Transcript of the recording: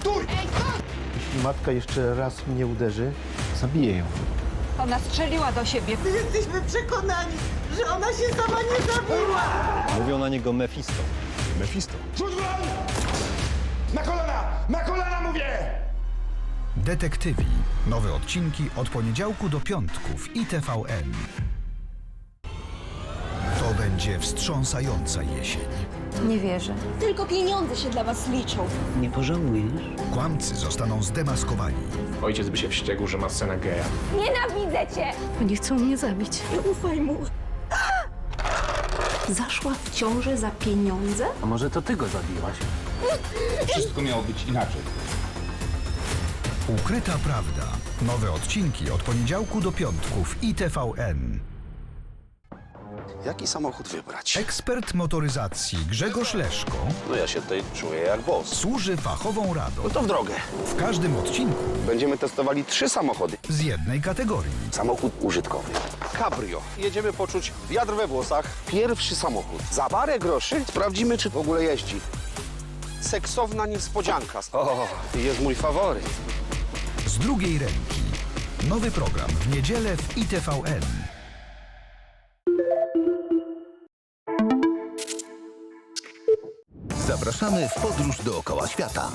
Stój! Jeśli matka jeszcze raz mnie uderzy, zabiję ją. Ona strzeliła do siebie. Jesteśmy przekonani, że ona się sama nie zabiła. Mówią na niego Mefisto. Mefisto. Rzuć broń! Na kolana! Na kolana mówię! Detektywi. Nowe odcinki od poniedziałku do piątku w ITVN. To będzie wstrząsająca jesień. Nie wierzę. Tylko pieniądze się dla was liczą. Nie pożałujesz? Kłamcy zostaną zdemaskowani. Ojciec by się wściekł, że ma scenę geja. Nienawidzę cię! Oni chcą mnie zabić. Nie ufaj mu. Zaszła w ciążę za pieniądze? A może to ty go zabiłaś? Wszystko miało być inaczej. Ukryta prawda. Nowe odcinki od poniedziałku do piątku w ITVN. Jaki samochód wybrać? Ekspert motoryzacji Grzegorz Leszko No ja się tutaj czuję jak boss. służy fachową radą. No to w drogę. W każdym odcinku Będziemy testowali trzy samochody. z jednej kategorii. Samochód użytkowy. Cabrio. Jedziemy poczuć wiatr we włosach. Pierwszy samochód. Za parę groszy sprawdzimy, czy w ogóle jeździ. Seksowna niespodzianka. O, jest mój faworyt. Z drugiej ręki. Nowy program w niedzielę w ITVN. Zapraszamy w podróż dookoła świata.